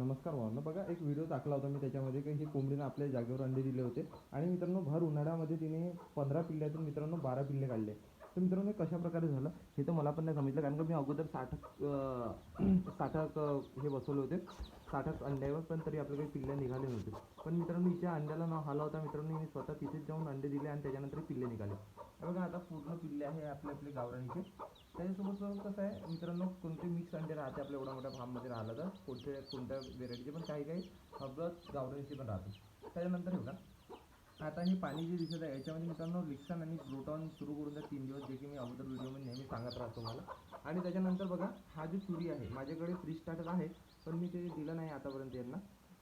नमस्कार भावांना. बघा एक व्हिडिओ टाकला होता मी त्याच्यामध्ये की हे कोंबडीनं आपल्या जागेवर अंडे दिले होते. आणि मित्रांनो भर उन्हाळ्यामध्ये तिने पंधरा पिल्ल्यातून मित्रांनो बारा पिल्ले काढले. तर मित्रांनो हे कशा प्रकारे झालं हे तर मला पण नाही समजलं कारण का मी अगोदर साठक साठक हे बसवले होते. साठक अंड्यावर पण तरी आपल्याकडे पिल्ले निघाले नव्हते. पण मित्रांनो हिच्या अंड्याला नाव आला होता मित्रांनो मी स्वतः तिथेच जाऊन अंडे दिले आणि त्याच्यानंतर पिल्ले निघाले. बघा आता पूर्ण पिल्ले आहे आपले आपले गावराणीचे त्याच्यासोबत कसं आहे मित्रांनो कोणते मिक्स अंडे राहते आपल्या एवढ्या मोठ्या फार्ममध्ये राहिलं तर कोणत्या कोणत्या व्हेरायटीचे पण काही काही सगळं गावराणीचे पण राहतात. त्याच्यानंतर हे बघा. आता हे पाणी जे दिसत आहे. याच्यामध्ये मित्रांनो लिक्सन आणि ग्रोटॉन सुरू करून द्या. तीन दिवस जे की मी अगोदर व्हिडिओमध्ये नेहमी सांगत राहतो मला आणि त्याच्यानंतर बघा हा जो चुरी आहे माझ्याकडे फ्री स्टार्टर आहे पण मी ते दिलं नाही आतापर्यंत यांना.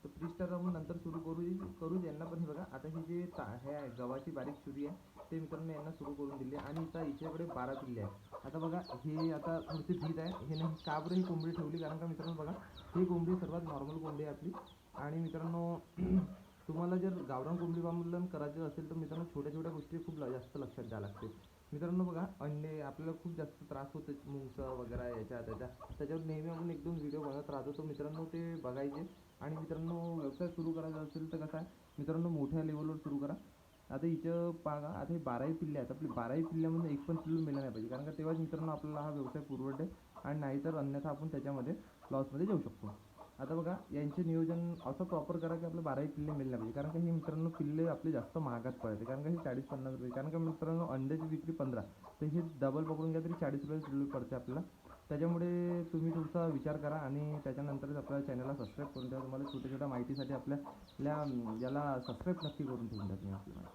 तर फ्री स्टार्टर आपण नंतर सुरू करू करू यांना. पण हे बघा आता ही जे ता हे आहे गव्हाची बारीक चुरी आहे ते मित्रांनो यांना सुरू करून दिली आणि आता हिच्याकडे बारा पिल्ले आहे आता बघा हे आता थोडीशी भीत आहे. हे नाही का बरं ही कोंबडी ठेवली? कारण का मित्रांनो बघा ही कोंबडी सर्वात नॉर्मल कोंबडी आहे आपली. आणि मित्रांनो तुम्हाला जर गावरान कोंबडी पालन करायचं असेल तर मित्रांनो छोट्या छोट्या गोष्टी खूप जास्त लक्षात द्यावं लागते. मित्रांनो बघा अंडे आपल्याला खूप जास्त त्रास होतो मुंगसं वगैरे याच्या त्याच्या त्याच्यावर नेहमी आपण एक दोन व्हिडिओ बनवत राहतो. तर मित्रांनो ते बघायचे. आणि मित्रांनो व्यवसाय सुरू करायचा असेल तर कसं आहे? मित्रांनो मोठ्या लेवलवर सुरू करा. आता हिचं पाहा आता हे बाराही पिल्ले आहेत. आपली बाराही पिल्ल्यामध्ये एक पण पिल्लू मेलं नाही पाहिजे. कारण का तेव्हाच मित्रांनो आपल्याला हा व्यवसाय पुरवडे आणि नाहीतर अन्यथा आपण त्याच्यामध्ये लॉसमध्ये जाऊ शकतो. आता बघा यांचे नियोजन असं प्रॉपर करा की आपले बाराही पिल्ले मिळले पाहिजे कारण का हे मित्रांनो पिल्ले आपले जास्त महागात पडते कारण का हे चाळीस पन्नास रुपये. कारण का मित्रांनो अंड्याची विक्री पंधरा. तर हे डबल पकडून घ्या तरी चाळीस रुपये किलो पडते आपल्याला. त्याच्यामुळे तुम्ही तुमचा विचार करा आणि त्याच्यानंतरच आपल्या चॅनलला सबस्क्राईब करून द्या तुम्हाला छोट्या छोट्या माहितीसाठी आपल्या आपल्या, याला सबस्क्राईब नक्की करून ठेवून द्या तुम्ही आपल्याला.